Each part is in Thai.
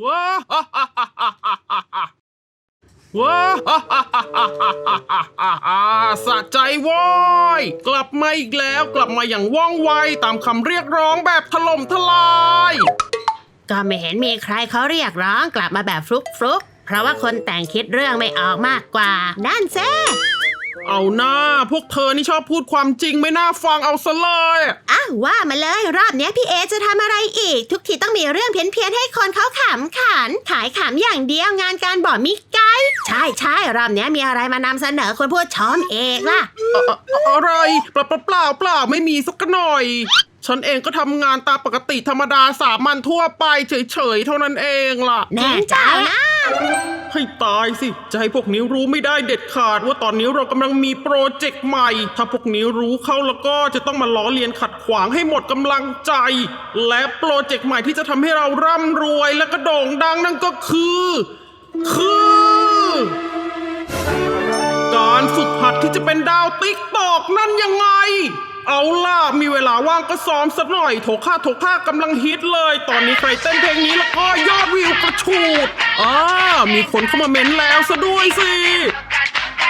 ว้าว้าฮ่าฮ่าฮ่าฮ่าฮ่าสะใจว้ยกลับมาอีกแล้วกลับมาอย่างว่องไวตามคำเรียกร้องแบบถล่มทลาย ก็ไม่เห็นมีใครเขาเรียกร้องกลับมาแบบฟลุกฟลุกเพราะว่าคนแต่งคิดเรื่องไม่ออกมากกว่า นั่นแซ่ เอาหน้าพวกเธอนี่ชอบพูดความจริงไม่น่าฟังเอาซะเลยอ้าวว่ามาเลยรอบเนี้ยพี่เอจะทำอะไรอีก ทุกทีต้องมีเรื่องเพี้ยนๆให้คนเขาขำขัน ขายขำอย่างเดียวงานการบอกมิไกด์ใช่ใช่รอบเนี้ยมีอะไรมานำเสนอคุณผู้ชมเองล่ะอะอะอะไรเปล่าเปล่าเปล่าเปล่าไม่มีสักหน่อย ฉันเองก็ทำงานตามปกติธรรมดาสามัญทั่วไปเฉยๆเท่านั้นเองล่ะ แน่ใจนะ ให้ตายสิ จะให้พวกนี้รู้ไม่ได้เด็ดขาด ว่าตอนนี้เรากำลังมีโปรเจกต์ใหม่ ถ้าพวกนี้รู้เข้าแล้วก็จะต้องมาล้อเลียนขัดขวางให้หมดกำลังใจ และโปรเจกต์ใหม่ที่จะทำให้เราร่ำรวยและก็โด่งดังนั่นก็คือ คือ การฝึกหัดที่จะเป็นดาวติ๊กตอกนั่นยังไง เอาล่ะ มีเวลาว่างก็ซ้อมสักหน่อยโถค่าโถค่ากำลังฮิตเลย ตอนนี้ใครเต้นเพลงนี้แล้วก็ยอดวิวกระฉูดอ่ามีคนเข้ามาเม้นแล้วซะด้วยสิ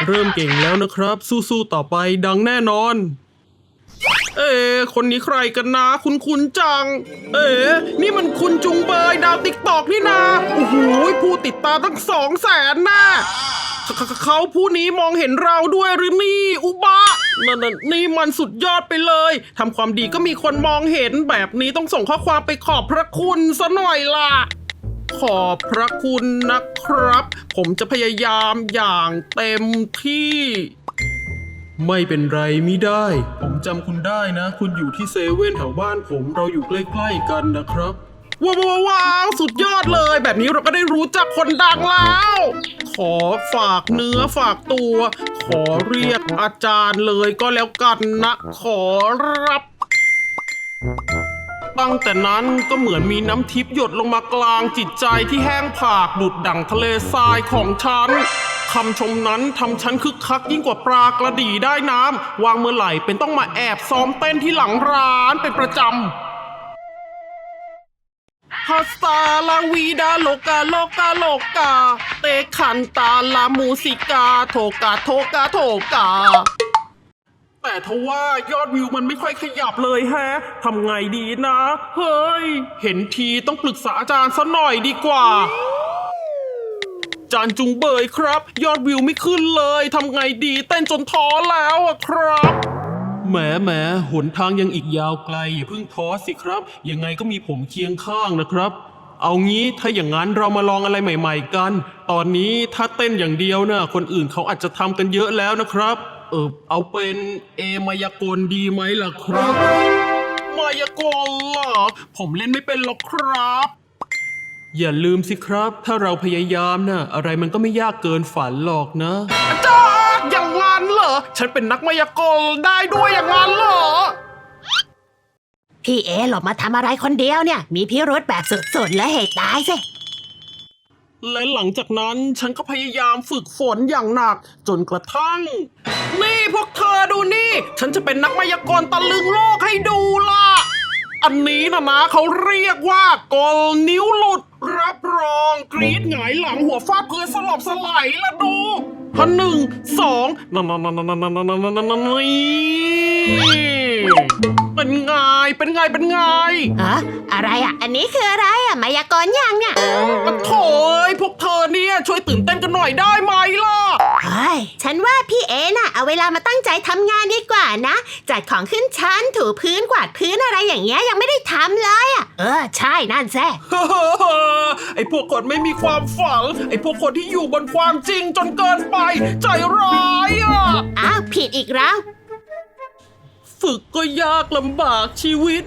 เริ่มเก่งแล้วนะครับ สู้ๆต่อไปดังแน่นอน เอ๊ะคนนี้ใครกันนะ คุณคุณจัง เอ๊ะนี่มันคุณจุงเบยดาวติ๊กตอกนี่นาโอ้โหผู้ติดตามตั้งสองแสนนะ เขาผู้นี้มองเห็นเราด้วยหรือนี่ อุบะนั่นนี่มันสุดยอดไปเลยทำความดีก็มีคนมองเห็นแบบนี้ต้องส่งข้อความไปขอบพระคุณซะหน่อยล่ะ ขอบพระคุณนะครับ ผมจะพยายามอย่างเต็มที่ ไม่เป็นไรไม่ได้ ผมจำคุณได้นะ คุณอยู่ที่เซเว่นแถวบ้านผมเราอยู่ใกล้ๆกันนะครับ ว้าวว้าวสุดยอดเลย แบบนี้เราก็ได้รู้จักคนดังแล้ว ขอฝากเนื้อฝากตัว ขอเรียกอาจารย์เลยก็แล้วกันนะ ขอรับ ตั้งแต่นั้นก็เหมือนมีน้ำทิพย์หยดลงมากลางจิตใจที่แห้งผากดุดดั่งทะเลทรายของฉันคำชมนั้นทำฉันคึกคักยิ่งกว่าปลากระดีได้น้ำวางเมื่อไหร่เป็นต้องมาแอบซ้อมเต้นที่หลังร้านเป็นประจำ ฮัสตาลาวีดาโลกาโลกาโลกา เตคันตาลามูสิกา โทกาโทกาโทกา แต่ทว่ายอดวิวมันไม่ค่อยขยับเลยแฮะทำไงดีนะ เฮ้ย เห็นทีต้องปรึกษาอาจารย์ซะหน่อยดีกว่า จานจุงเบยครับ ยอดวิวไม่ขึ้นเลยทำไงดีเต้นจนท้อแล้วอะครับ แหมแหมหนทางยังอีกยาวไกลอย่าเพิ่งท้อสิครับ ยังไงก็มีผมเคียงข้างนะครับ เอางี้ถ้าอย่างนั้นเรามาลองอะไรใหม่ ๆ กัน ตอนนี้ถ้าเต้นอย่างเดียวนะคนอื่นเขาอาจจะทำกันเยอะแล้วนะครับ เออเอาเป็นเอมายากลดีไหมล่ะครับ มายากลเหรอผมเล่นไม่เป็นหรอกครับ อย่าลืมสิครับ ถ้าเราพยายามนะอะไรมันก็ไม่ยากเกินฝันหรอกนะจ้าอย่างงั้ นเหรอ ฉันเป็นนักมายากลได้ด้วยอย่างงั้นเหรอ พี่เอหลบมาทำอะไรคนเดียวเนี่ย มีพิรุธแบบสุดๆและเหตุตายสิและหลังจากนั้นฉันก็พยายามฝึกฝนอย่างหนัก จนกระทั่ง นี่พวกเธอดูนี่ ฉันจะเป็นนักมายากลตะลึงโลกให้ดูล่ะ อันนี้นะนะเขาเรียกว่ากลนิ้วหลุด รับรองกรีดหงายหลังหัวฟาดพื้นสลบสลายละดู หนึ่งสองนั่นนั่นนั่นนั่นนั่นนั่นนั่น เป็นไงเป็นไงเป็นไงฮะอะไรอะ อันนี้คืออะไรอะ มายากลยังเนี่ยปะโถยพวกเธอเนี่ยช่วยตื่นเต้นกันหน่อยได้ไหมล่ะเฮ้ยฉันว่าพี่เอน่ะ เอาเวลามาตั้งใจทำงานดีกว่านะ จัดของขึ้นชั้นถูพื้นกวาดพื้นอะไรอย่างเงี้ยยังไม่ได้ทำเลยอะ เออ ใช่นั่นแซ่ไอ้พวกคนไม่มีความฝันไอ้พวกคนที่อยู่บนความจริงจนเกินไป ใจร้ายอะ อ้าวผิดอีกแล้ว ฝึกก็ยากลำบากชีวิต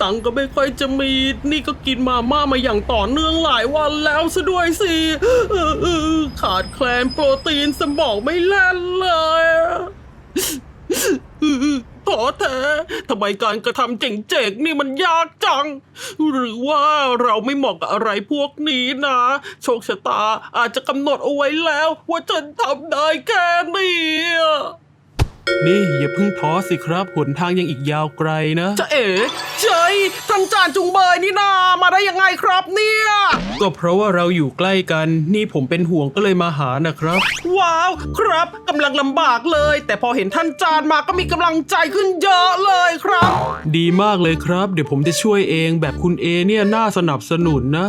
ตังค์ก็ไม่ค่อยจะมี นี่ก็กินมาม่ามาอย่างต่อเนื่องหลายวันแล้วซะด้วยสิขาดแคลนโปรตีนสมองไม่แล่นเลยท้อแท้ทำไมการกระทำเจ๋งๆนี่มันยากจัง หรือว่าเราไม่เหมาะกับอะไรพวกนี้นะ โชคชะตาอาจจะกำหนดเอาไว้แล้ว ว่าฉันทำได้แค่นี้ นี่อย่าเพิ่งท้อสิครับหนทางยังอีกยาวไกลนะจะเอ๋เจยท่านจานจุงเบยนี่นามาได้ยังไงครับเนี่ย ก็เพราะว่าเราอยู่ใกล้กัน นี่ผมเป็นห่วงก็เลยมาหานะครับ ว้าวครับกำลังลำบากเลย แต่พอเห็นท่านจานมาก็มีกำลังใจขึ้นเยอะเลยครับ ดีมากเลยครับ เดี๋ยวผมจะช่วยเองแบบคุณเอเนี่ยน่าสนับสนุนนะ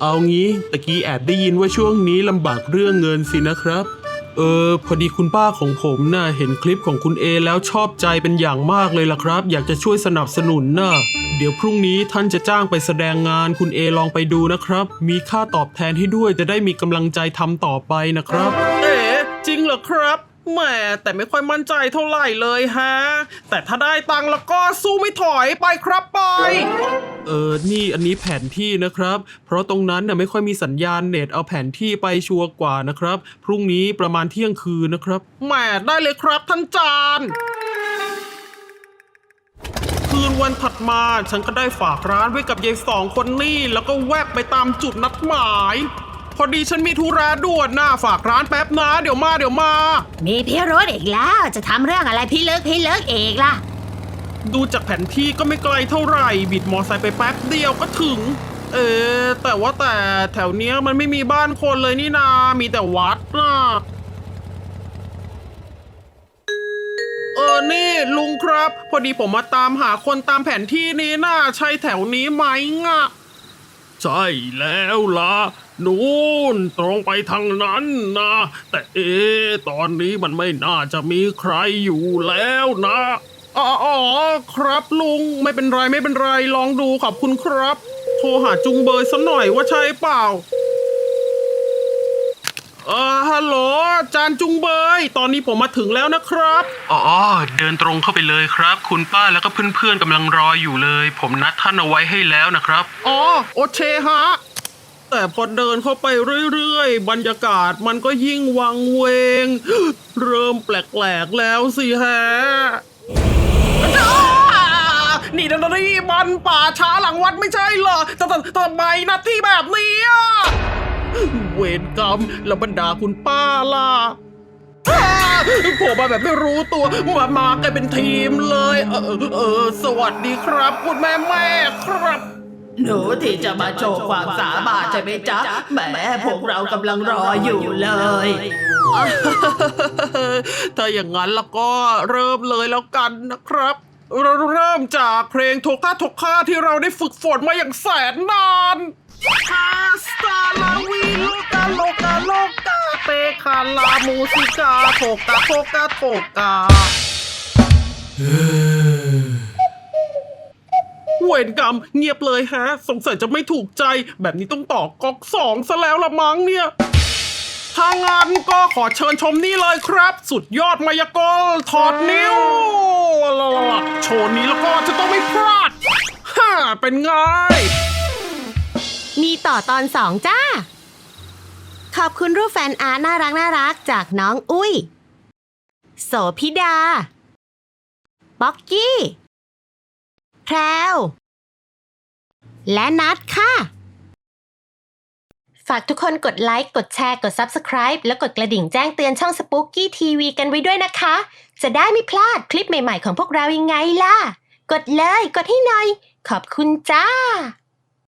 เอางี้ตะกี้แอบได้ยินว่าช่วงนี้ลำบากเรื่องเงินสินะครับ เออ พอดีคุณป้าของผมน่ะเห็นคลิปของคุณเอแล้วชอบใจเป็นอย่างมากเลยล่ะครับ อยากจะช่วยสนับสนุนน่ะเดี๋ยวพรุ่งนี้ท่านจะจ้างไปแสดงงานคุณเอลองไปดูนะครับ มีค่าตอบแทนให้ด้วยจะได้มีกำลังใจทำต่อไปนะครับ เอ๋จริงเหรอครับแหมแต่ไม่ค่อยมั่นใจเท่าไหร่เลยฮะ แต่ถ้าได้ตังค์แล้วก็สู้ไม่ถอยไปครับไป เออนี่อันนี้แผนที่นะครับ เพราะตรงนั้นน่ะไม่ค่อยมีสัญญาณเน็ตเอาแผนที่ไปชัวร์กว่านะครับ พรุ่งนี้ประมาณเที่ยงคืนนะครับแหมได้เลยครับท่านจานคืนวันถัดมาฉันก็ได้ฝากร้านไว้กับยายสองคนนี่แล้วก็แวบไปตามจุดนัดหมาย พอดีฉันมีธุระด่วนนะฝากร้านแป๊บนะเดี๋ยวมาเดี๋ยวมา มีพี่รถอีกแล้วจะทำเรื่องอะไรพี่เลิกพี่เลิกเองล่ะ ดูจากแผนที่ก็ไม่ไกลเท่าไหร่ บิดมอไซค์ไปแป๊บเดียวก็ถึง เออแต่ว่าแต่แถวเนี้ยมันไม่มีบ้านคนเลยนี่นา มีแต่วัดนะเออนี่ลุงครับ พอดีผมมาตามหาคนตามแผนที่นี้น่าใช่แถวนี้ไหมง่ะใช่แล้วล่ะนู่นตรงไปทางนั้นนะ แต่เอ๊ตอนนี้มันไม่น่าจะมีใครอยู่แล้วนะ อ๋ออ๋อครับลุงไม่เป็นไรไม่เป็นไรลองดูขอบคุณครับ โทรหาจุงเบยสักหน่อยว่าใช่เปล่าเออฮัลโหลจานจุงเบย ตอนนี้ผมมาถึงแล้วนะครับ อ๋อ เดินตรงเข้าไปเลยครับ คุณป้าแล้วก็เพื่อนๆกำลังรออยู่เลย ผมนัดท่านเอาไว้ให้แล้วนะครับ อ๋อ โอเคฮะ แต่พอเดินเข้าไปเรื่อยๆ บรรยากาศมันก็ยิ่งวังเวง เริ่มแปลกๆแล้วสิฮะ นี่นะนี่มันป่าช้าหลังวัดไม่ใช่เหรอแต่ทำไมหนาที่แบบนี้อะเวรกรรมแล้วบรรดาคุณป้าล่ะอ้าผมมาแบบไม่รู้ตัว มามากันเป็นทีมเลย เออเออ สวัสดีครับ คุณแม่แม่ครับ หนูที่จะมาโชว์ความสามารถใช่ไหมจ๊ะแหมพวกเรากำลังรออยู่เลย ถ้าอย่างนั้นแล้วก็เริ่มเลยแล้วกันนะครับ เราเริ่มจากเพลงโทค่าโทค่าที่เราได้ฝึกฝนมาอย่างแสนนานฮาสตาลาวีโลกาโลกาโลกาเปคาลามูสิกาโทกาโทกาโทกา วรกรรม เงียบเลยฮะ สงสัยจะไม่ถูกใจ แบบนี้ต้องต่อก๊อกสองซะแล้วละมั้งเนี่ยถ้างั้นก็ขอเชิญชมนี่เลยครับ สุดยอดมายากลถอดนิ้วโชว์นี้แล้วก็จะต้องไม่พลาดฮ่าเป็นไง มีต่อตอนสองจ้า ขอบคุณรูปแฟนอาร์ตน่ารักน่ารักจากน้องอุ้ย โสพิดาบ็อกกี้ แพรว และนัดค่ะ ฝากทุกคนกดไลค์ กดแชร์ กด Subscribe แล้วกดกระดิ่งแจ้งเตือนช่อง Spooky TV กันไว้ด้วยนะคะ จะได้ไม่พลาดคลิปใหม่ๆของพวกเรายังไงล่ะ กดเลย กดให้หน่อย ขอบคุณจ้า